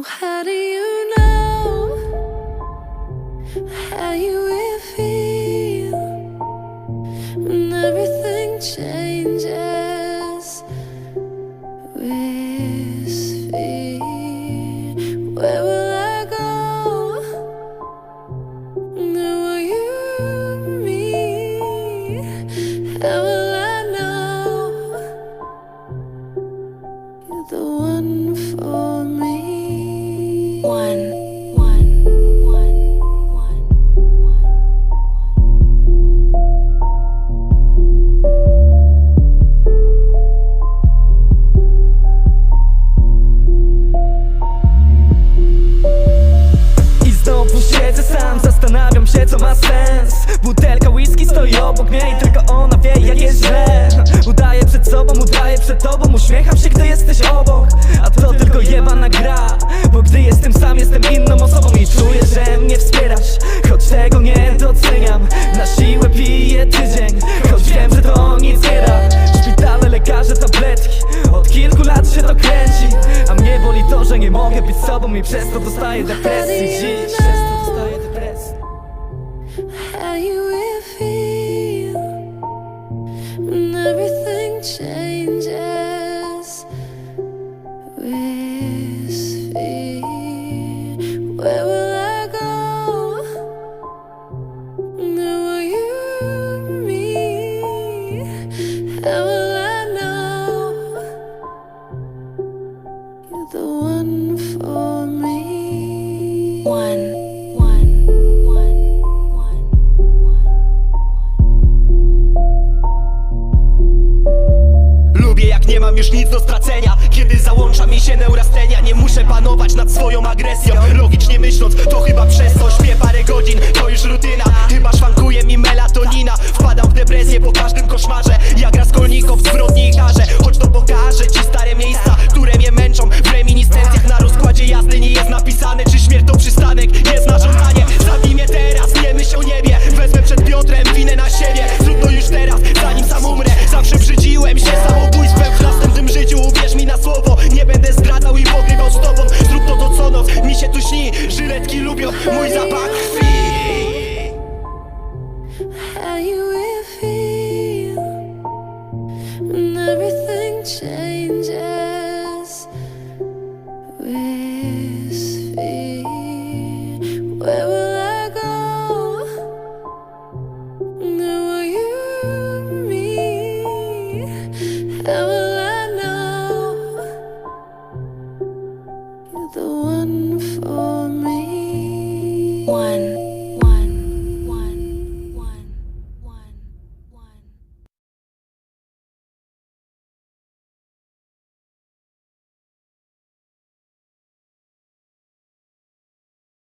Oh, how do you know how you will feel when everything changes with fear? Where will I go? Who will you? How co ma sens. Butelka whisky stoi obok mnie i tylko ona wie jak jest źle. Udaję przed sobą, udaję przed tobą Uśmiecham się gdy jesteś obok. A to tylko jebana gra Bo gdy jestem sam jestem inną osobą I czuję, że mnie wspierasz. Choć tego nie doceniam Na siłę piję tydzień. Choć wiem, że to nic nie da. Szpitale, lekarze, tabletki Od kilku lat się to kręci. A mnie boli to, że nie mogę być sobą I przez to dostaję depresji dziś How you will feel when everything changes with fear. Where will I go? Who you nie mam już nic do stracenia. Kiedy załącza mi się neurastenia Nie muszę panować nad swoją agresją. Logicznie myśląc, to chyba przez to Śpię parę godzin, to już rutyna. Chyba szwankuje mi melatonina. Wpadam w depresję po każdym koszmarze. Jak Raskolnikow w zbrodni i karze. Choć to pokaże ci stare miejsca Które mnie męczą. W reminiscencjach Na rozkładzie jazdy nie jest napisane Czy śmierć to przystanek, jest changes with fear. Where will I go? Will you? How will I know you're the one for?